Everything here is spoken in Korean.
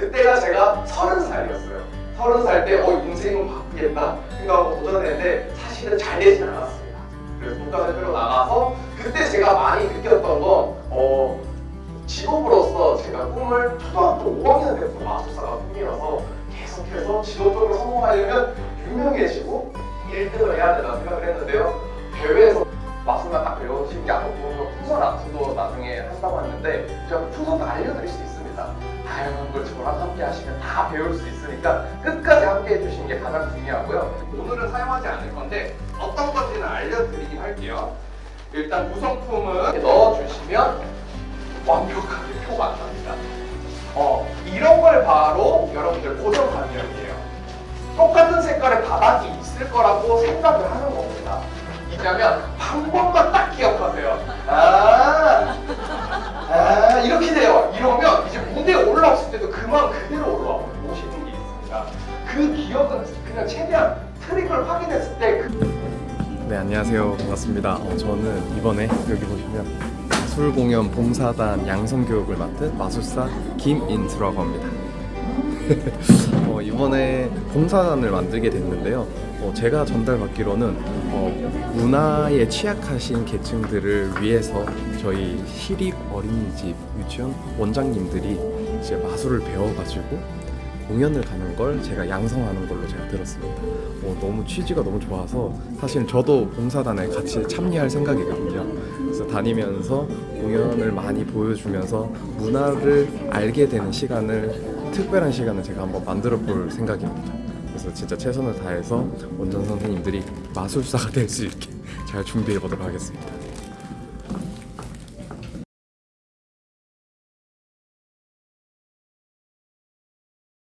그때가 제가 서른 살이었어요. 서른 살 때 어, 인생은 바뀌겠다 생각하고 도전했는데 사실은 잘 되진 않았습니다. 그래서 국가대표로 나가서 그때 제가 많이 느꼈던 건 어, 직업으로서 제가 꿈을 초등학교 5학년 때부터 마술사가 꿈이어서 계속해서 직업적으로 성공하려면 유명해지고 1등을 해야 된다고 생각을 했는데요. 대회에서 마술만 딱 배우신 게 아까 보면 풍선 아트도 나중에 한다고 했는데 제가 그 풍선도 알려드릴 수 있 습니다. 다양한 걸 저랑 함께 하시면 다 배울 수 있으니까 끝까지 함께 해주시는 게 가장 중요하고요. 오늘은 사용하지 않을 건데 어떤 건지는 알려드리긴 할게요. 일단 구성품은 넣어주시면 완벽하게 표가 안 납니다. 어, 이런 걸 바로 여러분들 고정 관념이에요. 똑같은 색깔의 바닥이 있을 거라고 생각을 하는 겁니다. 왜냐면 방법만 딱 기억하세 있습니다. 그 기억은 그냥 최대한 트릭을 확인했을 때 그, 네 안녕하세요. 반갑습니다. 어, 저는 이번에 여기 보시면 마술 공연 봉사단 양성교육을 맡은 마술사 김인수라고 합니다. 어, 이번에 봉사단을 만들게 됐는데요. 어, 제가 전달받기로는 어, 문화에 취약하신 계층들을 위해서 저희 시립 어린이집 유치원 원장님들이 이제 마술을 배워가지고 공연을 가는 걸 제가 양성하는 걸로 제가 들었습니다. 어, 너무 취지가 너무 좋아서 사실 저도 봉사단에 같이 참여할 생각이거든요. 그래서 다니면서 공연을 많이 보여주면서 문화를 알게 되는 시간을 특별한 시간을 제가 한번 만들어 볼 생각입니다. 그래서 진짜 최선을 다해서 원전 선생님들이 마술사가 될 수 있게 잘 준비해 보도록 하겠습니다.